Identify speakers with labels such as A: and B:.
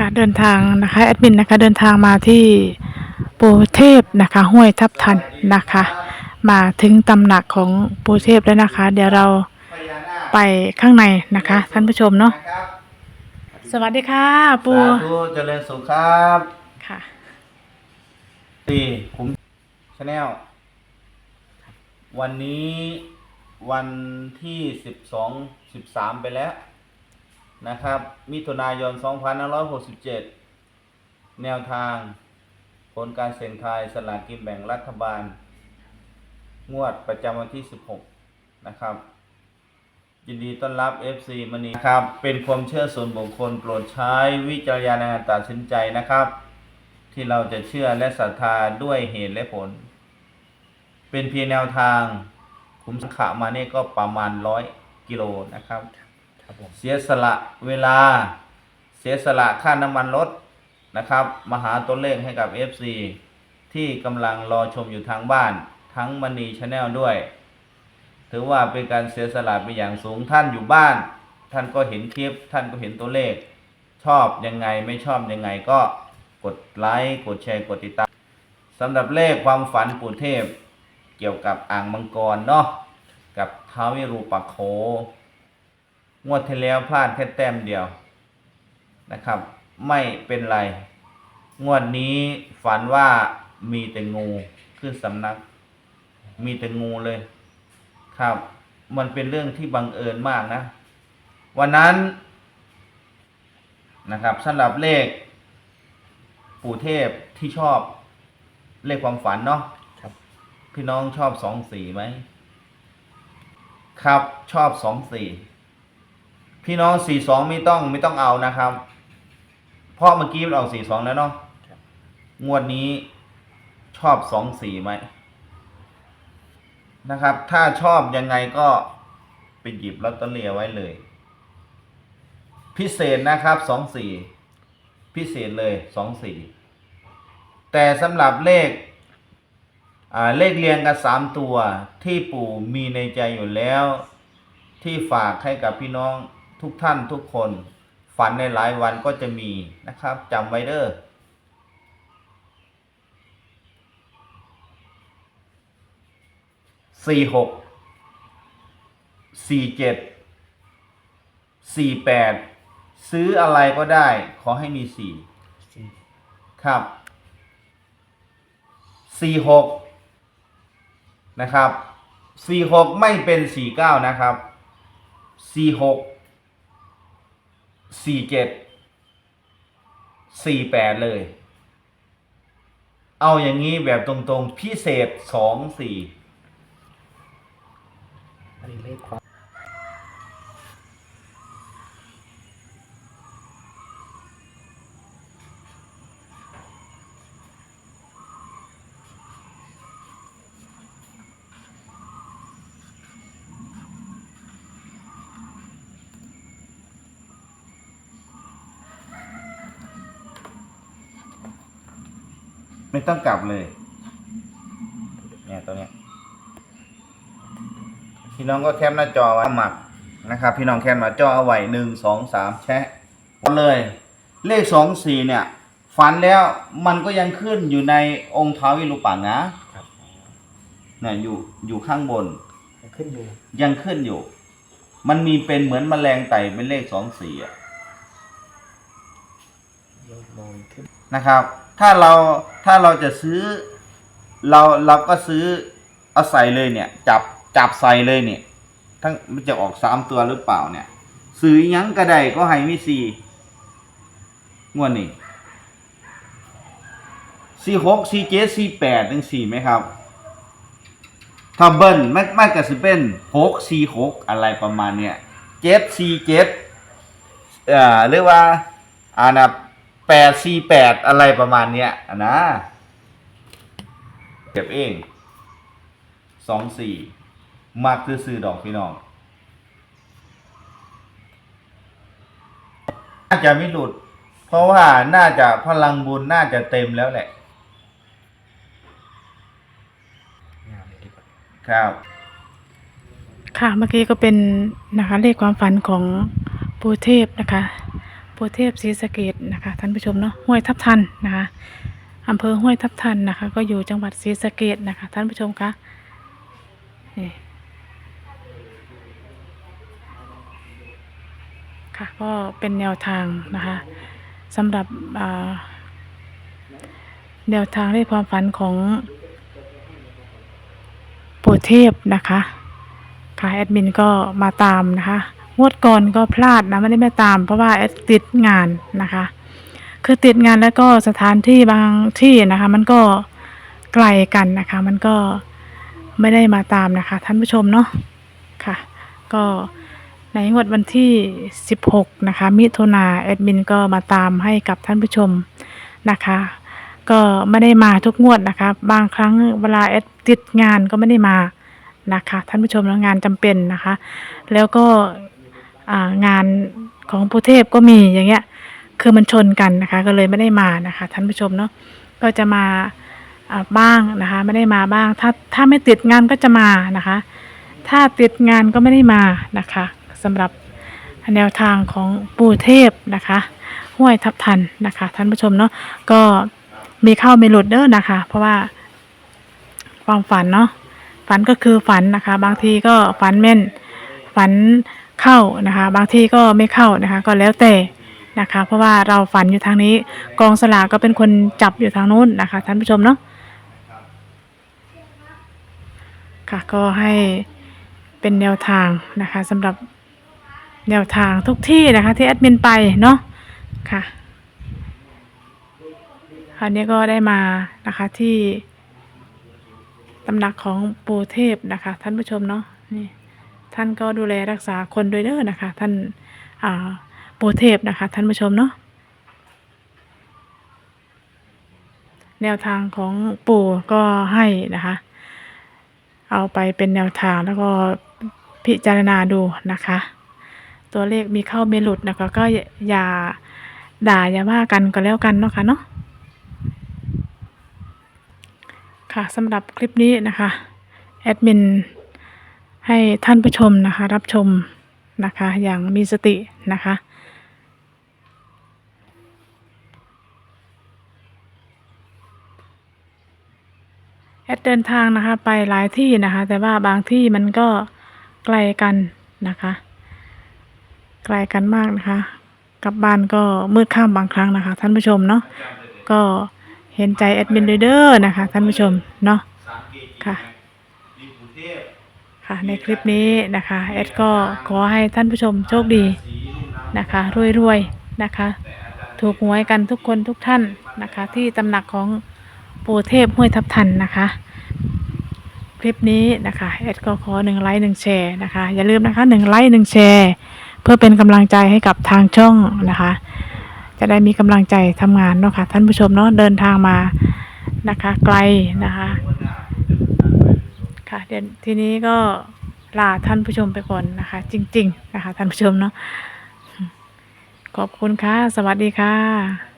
A: ค่ะเดินทางนะคะแอดมินนะคะเดินทางมาที่ปูเทพนะคะห้วยทับทันนะคะ มาถึงตำหนักของปูเทพแล้วนะคะ เดี๋ยวเรา
B: พญานาค
A: ไปข้างในนะคะ ท่านผู้ชมเนาะ
B: นะครับ
A: สวัสดีค่ะ ปู
B: สาธุเจริญสุขครับ
A: ค่ะ
B: สี่ผมชาแนลวันนี้วันที่สิบสองสิบสามไปแล้ว นะครับ มิถุนายนสองพันห้าร้อยหกสิบเจ็ดแนวทาง ผลการเสี่ยงทายสลากกินแบ่งรัฐบาล งวดประจำวันที่ 16 นะครับ ยินดีต้อนรับ FC มณีครับ เป็นความเชื่อส่วนบุคคลโปรดใช้วิจารณญาณในการตัดสินใจนะครับ ที่เราจะเชื่อและศรัทธาด้วยเหตุและผล เป็นเพียงแนวทาง คุ้มสังขะมาเนี่ยก็ประมาณร้อยกิโลนะครับ เสียสละเวลา เสียสละค่าน้ำมันรถนะครับ มาหาตัวเลขให้กับ FC ที่กำลังรอชมอยู่ทางบ้าน ทั้งมณีชาแนลด้วย ถือว่าเป็นการเสียสละเป็นอย่างสูงท่านอยู่บ้าน ท่านก็เห็นคลิป ท่านก็เห็นตัวเลข ชอบยังไงไม่ชอบยังไงก็กดไลค์กดแชร์กดติดตามสำหรับเลขความฝันปู่เทพ เกี่ยวกับอ่างมังกรเนาะกับท้าววิรูปักโข งวดที่แล้วพลาดแค่แต้มเดียวนะครับ ไม่เป็นไร งวดนี้ฝันว่ามีแต่งูขึ้นสำนัก มีแต่งูเลยครับ มันเป็นเรื่องที่บังเอิญมากนะ วันนั้นนะครับสำหรับเลข ปู่เทพที่ชอบเลขความฝันเนาะ
C: ครับ
B: พี่น้องชอบสองสี่ไหม ครับชอบสองสี่ พี่น้องสี่สองไม่ต้องไม่ต้องเอานะครับ เพราะเมื่อกี้มันออกสี่สองแล้วเนาะงวดนี้ชอบสองสี่ไหมนะครับ ถ้าชอบยังไงก็ไปหยิบลอตเตอรี่ไว้เลย พิเศษนะครับสองสี่พิเศษเลยสองสี่แต่สำหรับเลขเลขเรียงกันสามตัวที่ปู่มีในใจอยู่แล้ว ที่ฝากให้กับพี่น้อง ทุกท่านทุกคน ฝันในหลายวันก็จะมีนะครับจำไว้เด้อสี่หกสี่เจ็ดสี่แปดซื้ออะไรก็ได้ ขอให้มีสี่ครับสี่หกนะครับสี่หกไม่เป็นสี่เก้านะครับสี่หก สี่เจ็ดสี่แปดเลย เอาอย่างนี้แบบตรงๆ พิเศษสองสี่
C: อันนี้เลขความ
B: ไม่ต้องกลับเลย เนี่ยตัวเนี้ยพี่น้องก็แคปหน้าจอไว้หมักนะครับ พี่น้องแคปหน้าจอเอาไว้หนึ่งสองสามแชะเลย เลขสองสี่เนี่ย ฝันแล้วมันก็ยังขึ้นอยู่ในองค์ท้าววิรูปักษ์นะครับเนี่ยอยู่อยู่ข้างบน
C: ยังขึ้นอยู่
B: ยังขึ้นอยู่ มันมีเป็นเหมือนแมลงไต่เป็นเลขสองสี่อะ
C: โยนโรยขึ้น
B: นะครับ ถ้าเราถ้าเราจะซื้อเราเราก็ซื้อเอาใส่เลยเนี่ย จับจับใส่เลยเนี่ย ทั้งมันจะออกสามตัวหรือเปล่าเนี่ย ซื้อยังกระไดก็ให้มีสี่งวดนี้สี่หกสี่เจ็ดสี่แปดถึงสี่ไหมครับถ้าเบิ้ลไม่ไม่ก็สิเป็นหกสี่หกอะไรประมาณเนี้ยเจ็ดสี่เจ็ดเอ่อหรือว่าอ่านะ แปดสี่แปดอะไรประมาณเนี้ยอะนะเก็บเองสองสี่มากคือซื้อดอกพี่น้องน่าจะไม่หลุด เพราะว่าน่าจะพลังบุญน่าจะเต็มแล้วแหละ ครับ
A: ค่ะเมื่อกี้ก็เป็นนะคะเลขความฝันของปูเทพนะคะ ปูเทพศรีสะเกดนะคะท่านผู้ชมเนาะห้วยทับทันนะคะอำเภอห้วยทับทันนะคะ ก็อยู่จังหวัดศรีสะเกดนะคะ ท่านผู้ชมคะนี่ค่ะก็เป็นแนวทางนะคะสำหรับแนวทางในความฝันของปู่เทพนะคะค่ะแอดมินก็มาตามนะคะ งวดก่อนก็พลาดนะไม่ได้ไม่ตาม เพราะว่าแอดติดงานนะคะ คือติดงานแล้วก็สถานที่บางที่นะคะ มันก็ไกลกันนะคะ มันก็ไม่ได้มาตามนะคะ ท่านผู้ชมเนาะค่ะ ก็ในงวดวันที่ 16 นะคะ มิถุนาแอดมินก็มาตามให้กับท่านผู้ชมนะคะ ก็ไม่ได้มาทุกงวดนะคะ บางครั้งเวลาแอดติดงานก็ไม่ได้มานะคะ ท่านผู้ชมแล้วงานจำเป็นนะคะ แล้วก็ งานของปูเทพก็มีอย่างเงี้ย คือมันชนกันนะคะ ก็เลยไม่ได้มานะคะท่านผู้ชมเนาะก็จะมาบ้างนะคะ ไม่ได้มาบ้าง ถ้าถ้าไม่ติดงานก็จะมานะคะ ถ้าติดงานก็ไม่ได้มานะคะสำหรับแนวทางของปูเทพนะคะ ห้วยทับทันนะคะ ท่านผู้ชมเนาะก็มีเข้ามีหลุดเด้อนะคะ เพราะว่าความฝันเนาะฝันก็คือฝันนะคะ บางทีก็ฝันแม่นฝัน เข้านะคะ บางที่ก็ไม่เข้านะคะ ก็แล้วแต่นะคะ เพราะว่าเราฝันอยู่ทางนี้ กองสลากก็เป็นคนจับอยู่ทางนู้นนะคะท่านผู้ชมเนาะค่ะ ก็ให้เป็นแนวทางนะคะสำหรับแนวทางทุกที่นะคะที่แอดมินไปเนาะค่ะคราวนี้ก็ได้มานะคะที่ตำหนักของปูเทพนะคะ ท่านผู้ชมเนาะนี่ ท่านก็ดูแลรักษาคนโดวยเด้อนะคะ ท่านอ่าปู่เทพนะคะ ท่านผู้ชมเนาะแนวทางของปู่ก็ให้นะคะ เอาไปเป็นแนวทางแล้วก็พิจารณาดูนะคะ ตัวเลขมีเข้ามีหลุดนะคะก็อย่าด่าอย่าว่ากันก็แล้วกันเนาะค่ะเนาะค่ะสำหรับคลิปนี้นะคะ แอดมิน ให้ท่านผู้ชมนะคะ รับชมนะคะ อย่างมีสตินะคะแอดเดินทางนะคะไปหลายที่นะคะ แต่ว่าบางที่มันก็ไกลกันนะคะ ไกลกันมากนะคะ กลับบ้านก็มืดค่ำบางครั้งนะคะ ท่านผู้ชมเนาะก็เห็นใจแอดมินด้วยเด้อนะคะ ท่านผู้ชมเนาะค่ะ ค่ะในคลิปนี้นะคะแอดก็ขอให้ท่านผู้ชมโชคดีนะคะรวยๆนะคะ ถูกหวยกันทุกคนทุกท่านนะคะ ที่ตำหนักของปู่เทพห้วยทับทันนะคะ คลิปนี้นะคะแอดก็ขอหนึ่งไลค์หนึ่งแชร์นะคะอย่าลืมนะคะหนึ่งไลค์หนึ่งแชร์เพื่อเป็นกำลังใจให้กับทางช่องนะคะ จะได้มีกำลังใจทำงานเนาะค่ะท่านผู้ชมเนาะเดินทางมานะคะไกลนะคะ ค่ะเดี๋ยวทีนี้ก็ลาท่านผู้ชมไปก่อนนะคะ จริง ๆ นะคะ ท่านผู้ชมเนาะขอบคุณค่ะ สวัสดีค่ะ